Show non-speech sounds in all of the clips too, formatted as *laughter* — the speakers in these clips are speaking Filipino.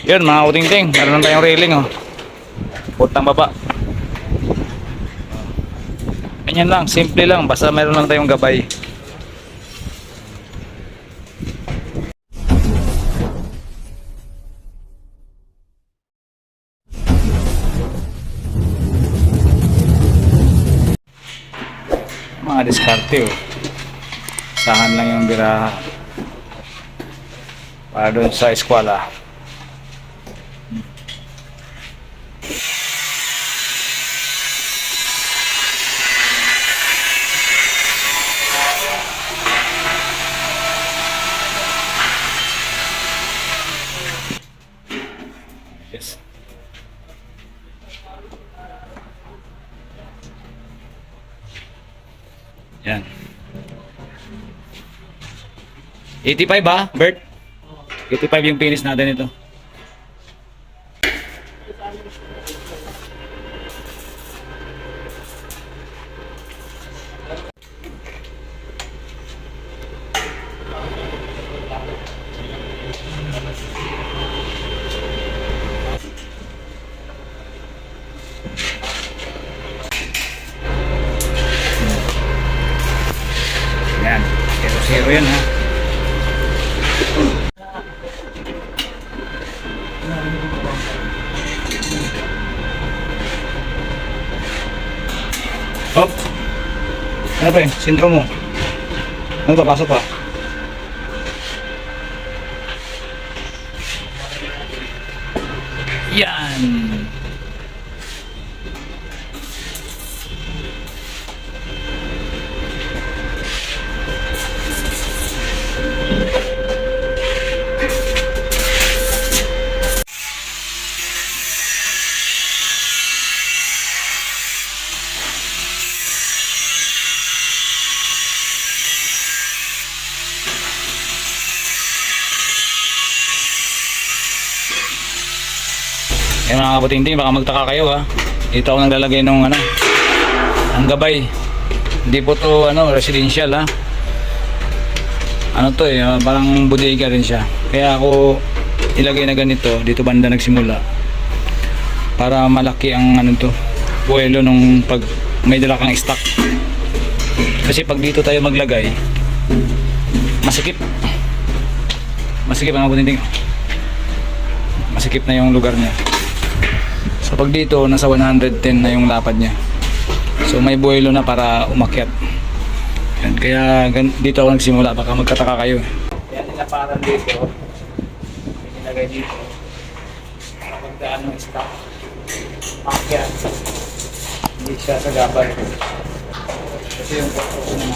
Yun mga uting-ting, meron na tayong railing oh. Putang baba. Ganyan lang, simple lang, basta meron lang tayong gabay. Mga diskarte oh. Sahan lang yung biraha. Para doon sa eskwela. Yan. 85 ba, Bert? 85 yung finish natin ito. Yan. Zero yan ha. Hop. Ano yun? Sintro mo. Ano pa? Pasok pa. Yan. Yan mga kaputing-ting, baka magtaka kayo ha. Dito ako naglalagay ng ano, ang gabay. Hindi po to ano, residential ha. Ano to eh, ah, parang bodega rin siya. Kaya ako ilagay na ganito, dito banda nagsimula. Para malaki ang ano to, buwelo nung pag may dala kang stock. Kasi pag dito tayo maglagay, masikip. Masikip ang kaputing-ting. Masikip na yung lugar niya. So pag dito, nasa 110 na yung lapad niya. So may buwelo na para umakyat. Yan, kaya dito ako nagsimula, baka magkataka kayo. Kaya nilaparan dito, may nilagay dito. Kapag daan ng stock, umakyat. Hindi siya sa gabay. Kasi yung purpose na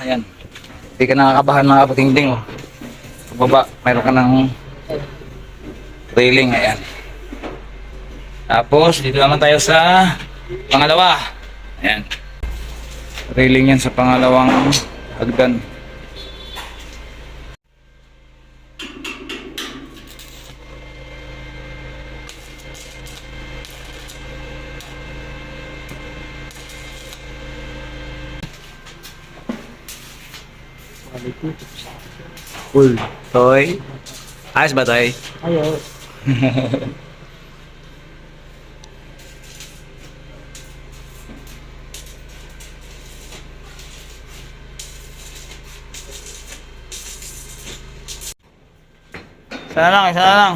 Ayan. Hindi ka nakakabahan mga kaputingting. Oh. Sa baba, mayroon ka ng railing. Ayan. Tapos, dito naman tayo sa pangalawa. Ayan. Railing yan sa pangalawang hagdan. Cool. Toy. Ayos ba, Toy? *laughs* *laughs* Ayaw. Sana lang, sana lang.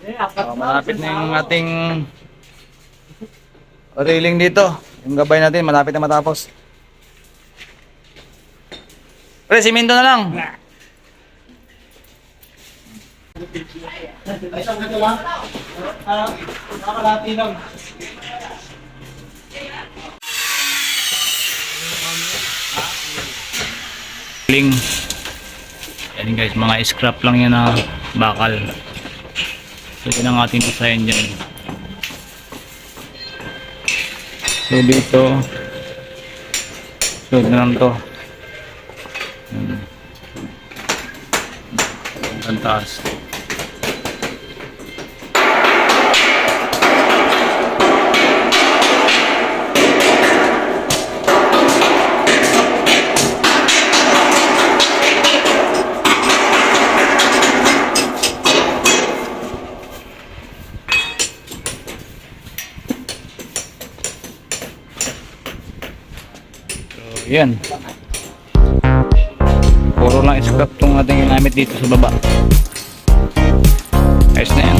Eh, apat Oh, malapit na yung ating railing dito. Yung gabay natin, malapit na matapos. Pre, simento na lang. Ling. Yan guys, mga scrap lang yan na bakal. So yun ang ating design dyan. So dito, so lang to. Ang taas. Yan. Puro lang scrap tong ating ginamit dito sa baba. Ayos na yan.